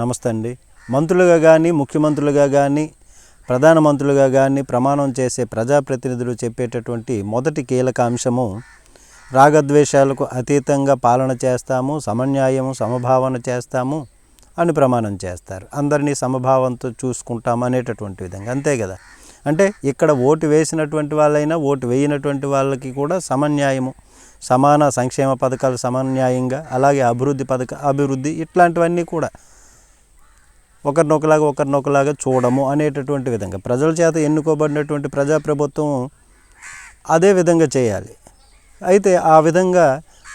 నమస్తే అండి. మంత్రులుగా కానీ ముఖ్యమంత్రులుగా కానీ ప్రధానమంత్రులుగా కానీ ప్రమాణం చేసే ప్రజాప్రతినిధులు చెప్పేటటువంటి మొదటి కీలక అంశము రాగద్వేషాలకు అతీతంగా పాలన చేస్తాము సమన్యాయము సమభావన చేస్తాము అని ప్రమాణం చేస్తారు. అందరినీ సమభావంతో చూసుకుంటాము అనేటటువంటి విధంగా. అంతే కదా? అంటే ఇక్కడ ఓటు వేసినటువంటి వాళ్ళైనా ఓటు వేయనటువంటి వాళ్ళకి కూడా సమన్యాయము సమాన సంక్షేమ పథకాలు సమన్యాయంగా అలాగే అభివృద్ధి పథక అభివృద్ధి ఇట్లాంటివన్నీ కూడా ఒకరినొకలాగా ఒకరినొకలాగా చూడము అనేటటువంటి విధంగా. ప్రజల చేత ఎన్నుకోబడినటువంటి ప్రజాప్రభుత్వం అదే విధంగా చేయాలి. అయితే ఆ విధంగా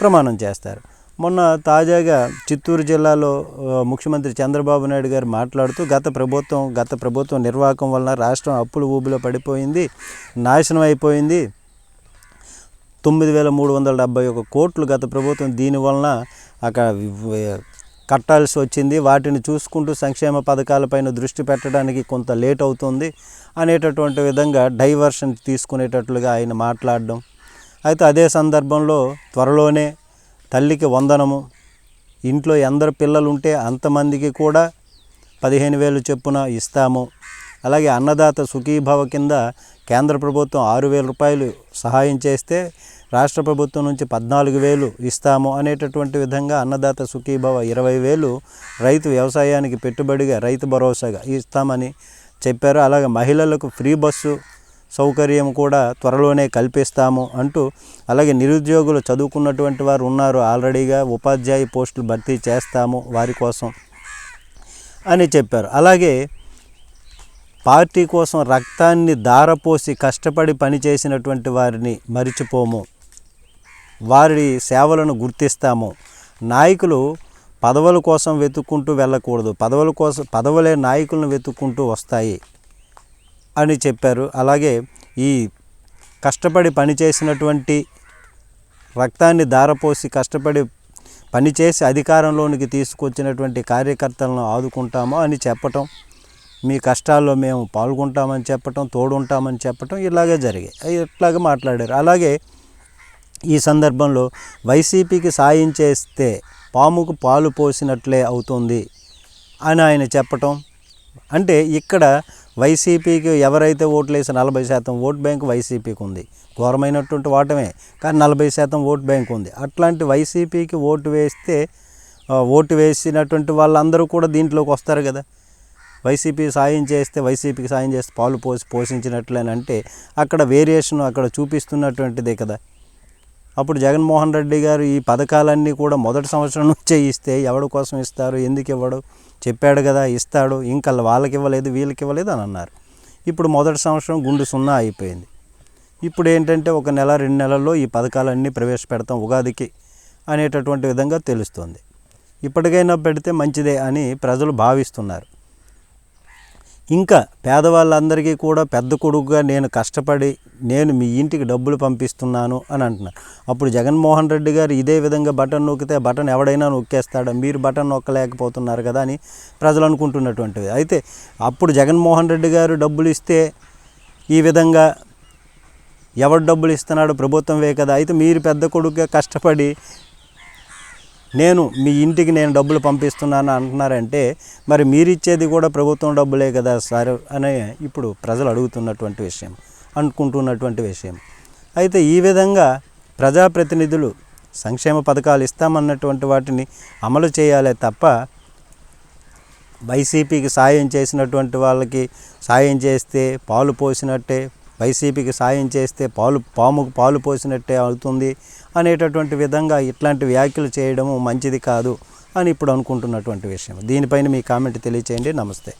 ప్రమాణం చేస్తారు. మొన్న తాజాగా చిత్తూరు జిల్లాలో ముఖ్యమంత్రి చంద్రబాబు నాయుడు గారు మాట్లాడుతూ గత ప్రభుత్వం గత ప్రభుత్వం నిర్వాహకం వలన రాష్ట్రం అప్పుల ఊబిలో పడిపోయింది నాశనం అయిపోయింది. తొమ్మిది వేల మూడు వందల డెబ్బై ఒక కోట్లు గత ప్రభుత్వం దీనివలన అక్కడ కట్టాల్సి వచ్చింది. వాటిని చూసుకుంటూ సంక్షేమ పథకాలపైన దృష్టి పెట్టడానికి కొంత లేట్ అవుతుంది అనేటటువంటి విధంగా డైవర్షన్ తీసుకునేటట్లుగా ఆయన మాట్లాడడం. అయితే అదే సందర్భంలో త్వరలోనే తల్లికి వందనము. ఇంట్లో ఎందరు పిల్లలు ఉంటే అంతమందికి కూడా పదిహేను వేలు చొప్పున ఇస్తాము. అలాగే అన్నదాత సుఖీభవ కింద కేంద్ర ప్రభుత్వం ఆరు వేల రూపాయలు సహాయం చేస్తే రాష్ట్ర ప్రభుత్వం నుంచి పద్నాలుగు వేలు ఇస్తాము అనేటటువంటి విధంగా అన్నదాత సుఖీభవ ఇరవై వేలు రైతు వ్యవసాయానికి పెట్టుబడిగా రైతు భరోసాగా ఇస్తామని చెప్పారు. అలాగే మహిళలకు ఫ్రీ బస్సు సౌకర్యం కూడా త్వరలోనే కల్పిస్తాము అంటూ అలాగే నిరుద్యోగులు చదువుకున్నటువంటి వారు ఉన్నారు. ఆల్రెడీగా ఉపాధ్యాయ పోస్టులు భర్తీ చేస్తాము వారి కోసం అని చెప్పారు. అలాగే పార్టీ కోసం రక్తాన్ని దారపోసి కష్టపడి పనిచేసినటువంటి వారిని మరిచిపోము. వారి సేవలను గుర్తిస్తాము. నాయకులు పదవుల కోసం వెతుక్కుంటూ వెళ్ళకూడదు. పదవుల కోసం పదవులే నాయకులను వెతుక్కుంటూ వస్తాయి అని చెప్పారు. అలాగే ఈ కష్టపడి పనిచేసినటువంటి రక్తాన్ని దారపోసి కష్టపడి పనిచేసి అధికారంలోనికి తీసుకొచ్చినటువంటి కార్యకర్తలను ఆదుకుంటాము అని చెప్పటం మీ కష్టాల్లో మేము పాల్గొంటామని చెప్పటం తోడుంటామని చెప్పటం ఇలాగే జరిగాయి. ఇట్లాగే మాట్లాడారు. అలాగే ఈ సందర్భంలో వైసీపీకి సాయం చేస్తే పాముకు పాలు పోసినట్లే అవుతుంది అని ఆయన చెప్పటం. అంటే ఇక్కడ వైసీపీకి ఎవరైతే ఓట్లు వేసి నలభై శాతం ఓట్ బ్యాంక్ వైసీపీకి ఉంది. ఘోరమైనటువంటి ఓటమే కానీ నలభై శాతం ఓట్ బ్యాంక్ ఉంది. అట్లాంటి వైసీపీకి ఓటు వేస్తే ఓటు వేసినటువంటి వాళ్ళందరూ కూడా దీంట్లోకి వస్తారు కదా. వైసీపీ సాయం చేస్తే వైసీపీకి సాయం చేస్తే పాలు పోసి పోషించినట్లేనంటే అక్కడ వేరియేషన్ అక్కడ చూపిస్తున్నటువంటిదే కదా. అప్పుడు జగన్మోహన్ రెడ్డి గారు ఈ పథకాలన్నీ కూడా మొదటి సంవత్సరం నుంచే ఇస్తే ఎవడి కోసం ఇస్తారు ఎందుకు ఇవ్వడు? చెప్పాడు కదా ఇస్తాడు ఇంకా వాళ్ళకి ఇవ్వలేదు వీళ్ళకి ఇవ్వలేదు అని అన్నారు. ఇప్పుడు మొదటి సంవత్సరం గుండు సున్నా అయిపోయింది. ఇప్పుడు ఏంటంటే ఒక నెల రెండు నెలల్లో ఈ పథకాలన్నీ ప్రవేశపెడతాం ఉగాదికి అనేటటువంటి విధంగా తెలుస్తుంది. ఇప్పటికైనా పెడితే మంచిదే అని ప్రజలు భావిస్తున్నారు. ఇంకా పేదవాళ్ళందరికీ కూడా పెద్ద కొడుకుగా నేను కష్టపడి నేను మీ ఇంటికి డబ్బులు పంపిస్తున్నాను అని అంటున్నారు. అప్పుడు జగన్మోహన్ రెడ్డి గారు ఇదే విధంగా బటన్ నొక్కితే బటన్ ఎవడైనా నొక్కేస్తాడా? మీరు బటన్ నొక్కలేకపోతున్నారు కదా అని ప్రజలు అనుకుంటున్నటువంటిది. అయితే అప్పుడు జగన్మోహన్ రెడ్డి గారు డబ్బులు ఇస్తే ఈ విధంగా ఎవడు డబ్బులు ఇస్తున్నాడు ప్రభుత్వమే కదా. అయితే మీరు పెద్ద కొడుకుగా కష్టపడి నేను మీ ఇంటికి నేను డబ్బులు పంపిస్తున్నాను అంటున్నారంటే మరి మీరు ఇచ్చేది కూడా ప్రభుత్వం డబ్బులే కదా సార్ అని ఇప్పుడు ప్రజలు అడుగుతున్నటువంటి విషయం అనుకుంటున్నటువంటి విషయం. అయితే ఈ విధంగా ప్రజాప్రతినిధులు సంక్షేమ పథకాలు ఇస్తామన్నటువంటి వాటిని అమలు చేయాలే తప్ప వైసీపీకి సాయం చేసినటువంటి వాళ్ళకి సాయం చేస్తే పాలు పోసినట్టే వైసీపీకి సాయం చేస్తే పాలు పాముకు పాలు పోసినట్టే అవుతుంది అనేటటువంటి విధంగా ఇట్లాంటి వ్యాఖ్యలు చేయడము మంచిది కాదు అని ఇప్పుడు అనుకుంటున్నటువంటి విషయం. దీనిపైన మీ కామెంట్ తెలియచేయండి. నమస్తే.